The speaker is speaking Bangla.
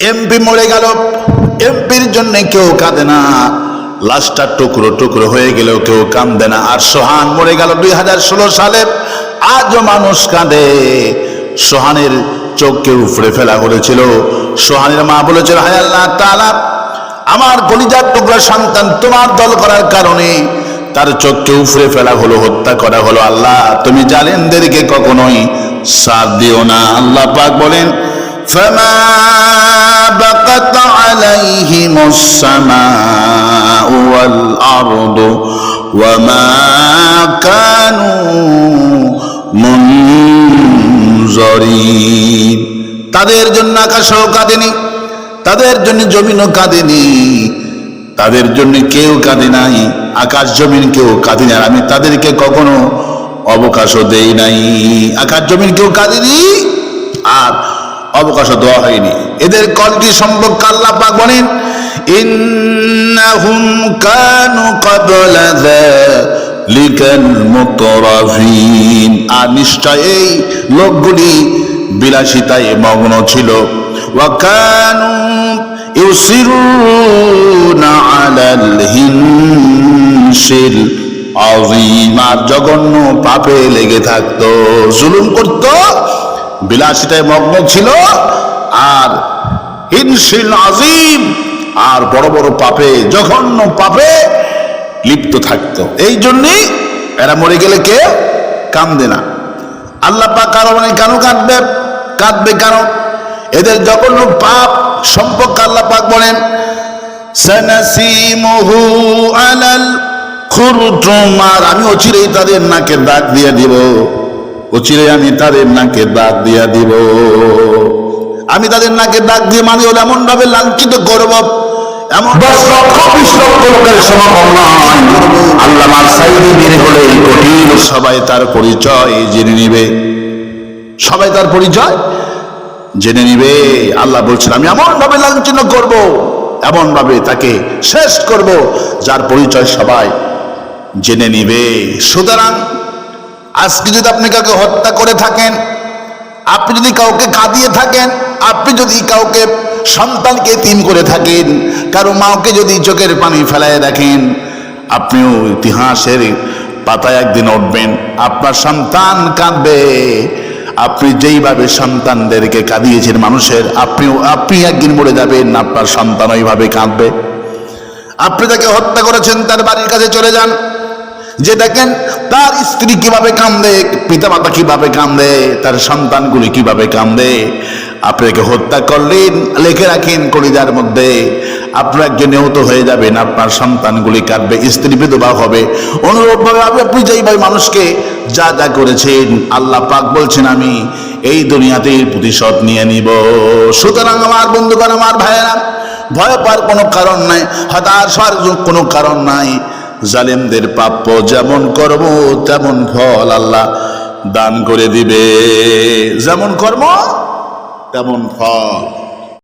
এমপি মরে গেল। এমপির জন্য কেউ কাঁদে না। লাশটা টুকরো টুকরো হয়ে গেলেও কেউ কান্দে না। আর সোহান মরে গেল দুই হাজার ষোলো সালে আজও মানুষ কাঁদে। সোহানের চোখকে উপড়ে ফেলা করেছিল। সোহানের মা বলেছিল, হায় আল্লাহ তাআলা, আমার কলিজার টুকরা সন্তান তোমার দল করার কারণে তার চোখকে উপড়ে ফেলা হলো, হত্যা করা হলো। আল্লাহ, তুমি জালেনদেরকে কখনোই সাথ দিও না। আল্লাহ পাক বলেন فما بقت عليهم السماء والأرض وما كانوا منظرين তাদের জন্য আকাশও কাঁদেনি তাদের জন্য জমিনও কাঁদেনি তাদের জন্য কেউ কাঁদে নাই আকাশ জমিন কেউ কাঁদে না আমি তাদেরকে কখনো অবকাশও দেই নাই আকাশ জমিন কেউ কাঁদেনি আর অবকাশও দেওয়া হয়নি। এদের কলটি সম্পর্কে আল্লাহ পাক বলেন, ইন্নাহুম কানু ক্বাবলা যালিকাল মুতরাফিন। আর নিশ্চয় এই লোকগুলি বিলাসিতায় মগ্ন ছিল। ওয়া কানু ইউসিরুনা আলাল হিনসিল আযীম। আর জঘন্য পাপে লেগে থাকতো, জুলুম করতো। বিলাসিতায় মগ্ন ছিল, আর হিনশিল আজিম, আর বড় বড় পাপে, জঘন্য পাপে লিপ্ত থাকতো। এই জন্যই এরা মরে গেলে কে? কান্দে না। আল্লাহ পাক কারও মানে কেন কাঁদবে? কাঁদবে কেন? এদের জঘন্য পাপ সম্পর্কে আল্লাহ পাক বলেন আর আমি অচিরেই তাদের নাকের দাগ দিয়ে দিব। অচিরে আমি তাদের নাকে দাগ দিয়া দিব। আমি তাদের নাকে দাগ দিয়ে মানে হলো এমন ভাবে লাঞ্ছিত করব। এমন দশ লক্ষ বিশ লক্ষ লোকের সমাগম নয়। সাইদি বের হলে কঠিন সবাই তার পরিচয় জেনে নিবে। সবাই তার পরিচয় জেনে নিবে। আল্লাহ বলছেন আমি এমন ভাবে লাঞ্ছিত করব এমন ভাবে তাকে শেষ করব যার পরিচয় সবাই জেনে নিবে। সুতরাং আজকে যদি আপনি কাউকে হত্যা করে থাকেন, আপনি যদি কাউকে কাঁদিয়ে থাকেন, আপনি যদি কাউকে সন্তানকে তিন করে থাকেন, কারও মাকে যদি চোখের পানি ফেলায় রাখেন আপনিও ইতিহাসের পাতায় একদিন উঠবেন, আপনার সন্তান কাঁদবে। আপনি যেইভাবে সন্তানদেরকে কাঁদিয়েছেন মানুষের, আপনিও, আপনি একদিন মরে যাবেন, আপনার সন্তান ওইভাবে কাঁদবে। আপনি তাকে হত্যা করেছেন, তার বাড়ির কাছে চলে যান। যে দেখেন, তার স্ত্রী কীভাবে কান্দে, পিতামাতা কীভাবে কান্দে, তার সন্তানগুলি কীভাবে কান্দে। আপনাকে হত্যা করলেন, লেখে রাখেন কলিজার মধ্যে। আপনার একজন নিহত হয়ে যাবেন, আপনার সন্তানগুলি কাঁদবে, স্ত্রী বিধবা হবে। অনুরূপভাবে আপনি যেইভাবে মানুষকে যা যা করেছেন, আল্লাহ পাক বলছেন, আমি এই দুনিয়াতেই প্রতিশোধ নিয়ে নিব। সুতরাং আমার বন্ধুগণ, আমার ভাইয়েরা, ভয় পাওয়ার কোনো কারণ নাই, হতাশ হওয়ার কোনো কারণ নাই। জালেমদের প্রাপ্য যেমন কর্ম তেমন ফল আল্লাহ দান করে দিবে। যেমন কর্ম তেমন ফল।